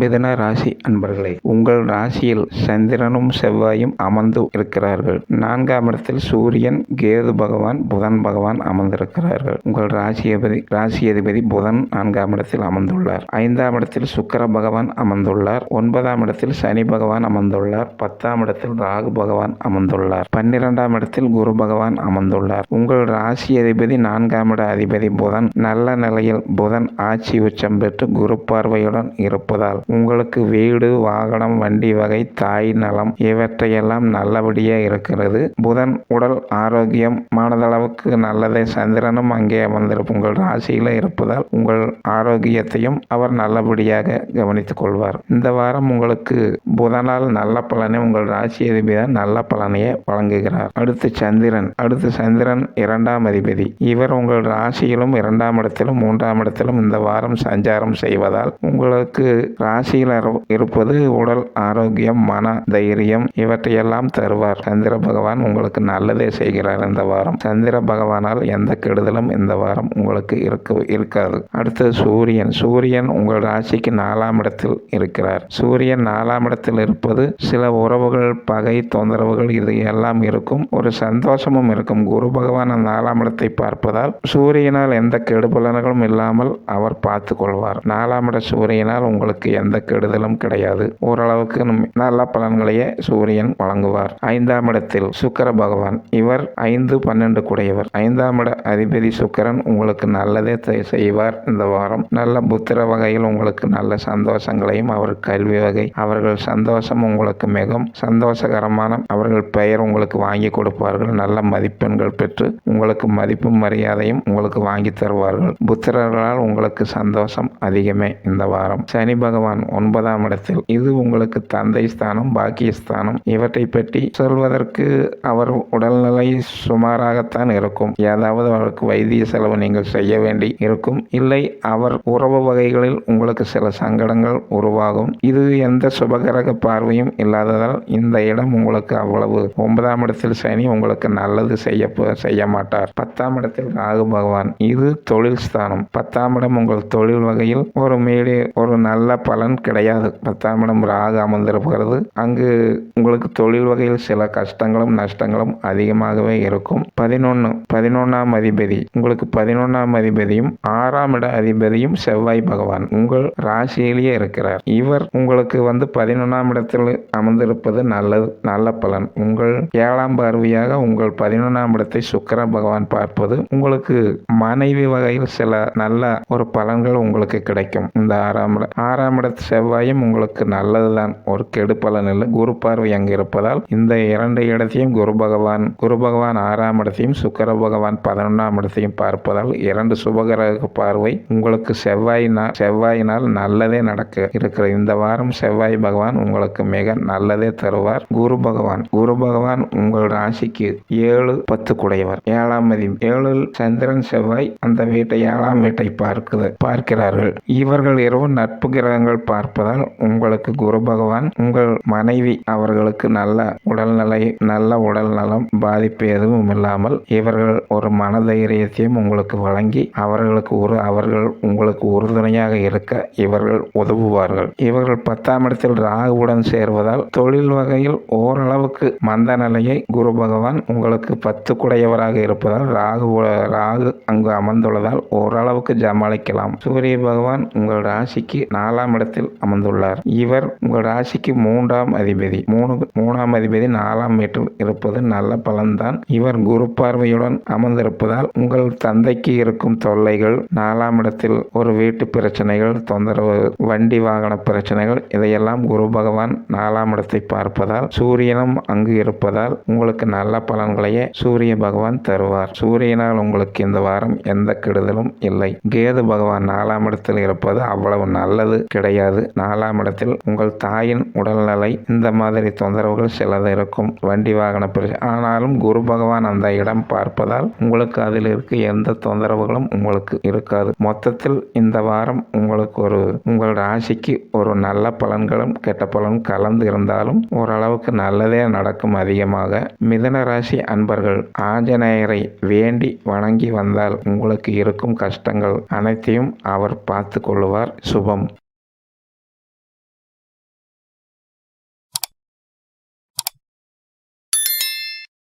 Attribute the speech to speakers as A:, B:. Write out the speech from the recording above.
A: மிதன ராசி அன்பர்களே உங்கள் ராசியில் சந்திரனும் செவ்வாயும் அமர்ந்து இருக்கிறார்கள். நான்காம் இடத்தில் சூரியன் கேது பகவான் புதன் பகவான் அமர்ந்திருக்கிறார்கள். உங்கள் ராசியபதி ராசி அதிபதி புதன் நான்காம் இடத்தில் அமர்ந்துள்ளார். ஐந்தாம் இடத்தில் சுக்கர பகவான் அமர்ந்துள்ளார். ஒன்பதாம் இடத்தில் சனி பகவான் அமர்ந்துள்ளார். பத்தாம் இடத்தில் ராகு பகவான் அமர்ந்துள்ளார். பன்னிரெண்டாம் இடத்தில் குரு பகவான் அமர்ந்துள்ளார். உங்கள் ராசி அதிபதி நான்காம் இட அதிபதி புதன் நல்ல நிலையில் புதன் ஆட்சி உச்சம் பெற்று குரு பார்வையுடன் இருப்பதால் உங்களுக்கு வீடு வாகனம் வண்டி வகை தாய் நலம் இவற்றையெல்லாம் நல்லபடியாக இருக்கிறது. புதன் உடல் ஆரோக்கியம் மனதளவுக்கு நல்லதை. சந்திரனும் அங்கே அமர்ந்திருக்கும் உங்கள் ராசியில் இருப்பதால் உங்கள் ஆரோக்கியத்தையும் அவர் நல்லபடியாக கவனித்துக் கொள்வார். இந்த வாரம் உங்களுக்கு புதனால் நல்ல பலனை உங்கள் ராசி அதிபதி நல்ல பலனையே வழங்குகிறார். அடுத்து சந்திரன். அடுத்து சந்திரன் இரண்டாம் அதிபதி. இவர் உங்கள் ராசியிலும் இரண்டாம் இடத்திலும் மூன்றாம் இடத்திலும் இந்த வாரம் சஞ்சாரம் செய்வதால் உங்களுக்கு ராசியில் இருப்பது உடல் ஆரோக்கியம் மன தைரியம் இவற்றையெல்லாம் தருவார். சந்திர பகவான் உங்களுக்கு நல்லதே செய்கிறார் இந்த வாரம். சந்திர பகவானால் எந்த கெடுதலும் இந்த வாரம் உங்களுக்கு இருக்க இருக்காது. அடுத்தது சூரியன். சூரியன் உங்கள் ராசிக்கு நாலாம் இடத்தில் இருக்கிறார். சூரியன் நாலாம் இடத்தில் இருப்பது சில உறவுகள் பகை தொந்தரவுகள் இது எல்லாம் இருக்கும். ஒரு சந்தோஷமும் இருக்கும். குரு பகவான் நாலாம் இடத்தை பார்ப்பதால் சூரியனால் எந்த கெடுபலன்களும் இல்லாமல் அவர் பார்த்து கொள்வார். நாலாம் இட சூரியனால் உங்களுக்கு எந்த கெடுதலும் கிடையாது. ஓரளவுக்கு நல்ல பலன்களையே சூரியன் வழங்குவார். ஐந்தாம் இடத்தில் சுக்கர பகவான். இவர் ஐந்து பன்னெண்டு குடையவர். ஐந்தாம் இட அதிபதி சுக்கரன் உங்களுக்கு நல்லதே செய்வார் இந்த வாரம். நல்ல புத்திர வகையில் உங்களுக்கு நல்ல சந்தோஷங்களையும் அவர் கல்வி வகை. அவர்கள் சந்தோஷம் உங்களுக்கு மிகவும் சந்தோஷகரமான அவர்கள் பெயர் உங்களுக்கு வாங்கி கொடுப்பார்கள். நல்ல மதிப்பெண்கள் பெற்று உங்களுக்கு மதிப்பும் மரியாதையும் உங்களுக்கு வாங்கி தருவார்கள். புத்திரர்களால் உங்களுக்கு சந்தோஷம் அதிகமே இந்த வாரம். சனி பகவான் ஒன்பதாம் இடத்தில். இது உங்களுக்கு தந்தை ஸ்தானம் பாக்கியஸ்தானம் இவற்றை பற்றி சொல்வதற்கு அவர் உடல்நிலை சுமாராகத்தான் இருக்கும். ஏதாவது அவருக்கு வைத்திய செலவு நீங்கள் செய்ய வேண்டி இருக்கும். இல்லை அவர் உறவு வகைகளில் உங்களுக்கு சில சங்கடங்கள் உருவாகும். இது எந்த சுபகரக பார்வையும் இல்லாததால் இந்த இடம் உங்களுக்கு அவ்வளவு. ஒன்பதாம் இடத்தில் சனி உங்களுக்கு நல்லது செய்ய செய்ய மாட்டார். பத்தாம் இடத்தில் ராகு பகவான். இது தொழில் ஸ்தானம். பத்தாம் இடம் உங்கள் தொழில் வகையில் ஒரு மீடி ஒரு நல்ல பலன் கிடையாது. பத்தாம் இடம் ராகு அமர்ந்திருக்கிறது. அங்கு உங்களுக்கு தொழில் வகையில் சில கஷ்டங்களும் நஷ்டங்களும் அதிகமாகவே இருக்கும். பதினொன்று பதினொன்றாம் அதிபதி. உங்களுக்கு பதினொன்றாம் அதிபதியும் ஆறாம் இட அதிபதியும் செவ்வாய் பகவான். உங்கள் ராசியிலேயே இருக்கிறார். இவர் உங்களுக்கு வந்து பதினொன்றாம் இடத்தில் அமர்ந்திருப்பது நல்லது நல்ல பலன். உங்கள் ஏழாம் பார்வையாக உங்கள் பதினொன்றாம் இடத்தை சுக்கர பகவான் பார்ப்பது உங்களுக்கு மனைவி வகையில் சில நல்ல ஒரு பலன்கள் உங்களுக்கு கிடைக்கும். இந்த ஆறாம் இடம் ஆறாம் இடத்து செவ்வாயும் உங்களுக்கு நல்லதுதான். ஒரு கெடு பலன் இல்லை. குரு பார்வை அங்கு இருப்பதால் இந்த இரண்டு இடத்தையும் குரு பகவான் குரு பகவான் ஆறாம் இடத்தையும் சுக்கர பகவான் பதினொன்றாம் இடத்தையும் பார்ப்பதால் இரண்டு சுபகிரக பார்வை உங்களுக்கு செவ்வாயினால் செவ்வாயினால் நல்லதே நடக்க இருக்கிற இந்த வாரம் செவ்வாய் பகவான் உங்களுக்கு மிக நல்லதே தருவார். குரு பகவான் குரு பகவான் உங்கள் ராசிக்கு ஏழு பத்து குடையவர் ஏழாம் மதி ஏழில் சந்திரன் செவ்வாய் அந்த வீட்டை ஏழாம் வீட்டை பார்க்குது பார்க்கிறார்கள். இவர்கள் இரவு நட்பு கிரகங்கள் பார்ப்பதால் உங்களுக்கு குரு பகவான் உங்கள் மனைவி அவர்களுக்கு நல்ல உடல்நிலை நல்ல உடல் நலம் பாதிப்பு எதுவும் இல்லாமல் இவர்கள் ஒரு மனதைரியத்தையும் உங்களுக்கு வழங்கி அவர்களுக்கு ஒரு அவர்கள் உங்களுக்கு உறுதுணையாக இருக்க இவர்கள் உதவுவார்கள். இவர்கள் பத்தாம் இடத்தில் ராகுவுடன் சேர்வதால் தொழில் வகையில் ஓரளவுக்கு மந்த நிலையை குரு பகவான் உங்களுக்கு பத்து குடையவராக இருப்பதால் ராகு ராகு அங்கு அமர்ந்துள்ளதால் ஓரளவுக்கு சமாளிக்கலாம் சூரிய பகவான் உங்கள் ராசிக்கு நாலாம் இடத்தில் அமர்ந்துள்ளார். இவர் உங்கள் ராசிக்கு மூன்றாம் அதிபதி. மூணு மூணாம் அதிபதி நாலாம் வீட்டில் இருப்பது நல்ல பலன்தான். இவர் குரு பார்வையுடன் அமர்ந்திருப்பதால் உங்கள் தந்தைக்கு இருக்கும் தொல்லைகள் நாலாம் இடத்தில் ஒரு வீட்டு பிரச்சனைகள் தொந்தரவு வண்டி வாகன பிரச்சனைகள் இதையெல்லாம் குரு பகவான் நாலாம் இடத்தை பார்ப்பதால் சூரியனும் அங்கு இருப்பதால் உங்களுக்கு நல்ல பலன்களையே சூரிய பகவான் தருவார். சூரியனால் உங்களுக்கு இந்த வாரம் எந்த கெடுதலும் இல்லை. கேது பகவான் நாலாம் இடத்தில் இருப்பது அவ்வளவு நல்லது கிடையாது. நாலாம் இடத்தில் உங்கள் தாயின் உடல்நிலை இந்த மாதிரி தொந்தரவுகள் சிலது இருக்கும். வண்டி வாகன பிரச்சனை ஆனாலும் குரு பகவான் அந்த இடம் பார்ப்பதால் உங்களுக்கு அதில் இருக்க எந்த தொந்தரவுகளும் உங்களுக்கு இருக்காது. மொத்தத்தில் இந்த வாரம் உங்களுக்கு ஒரு உங்கள் ராசிக்கு ஒரு நல்ல பலன்களும் கெட்ட பலனும் கலந்து இருந்தாலும் ஓரளவுக்கு நல்லதே நடக்கும் அதிகமாக. மிதன ராசி அன்பர்கள் ஆஞ்சநேயரை வேண்டி வணங்கி வந்தால் உங்களுக்கு இருக்கும் கஷ்டங்கள் அனைத்தையும் அவர் பார்த்து கொள்ளுவார். சுபம்.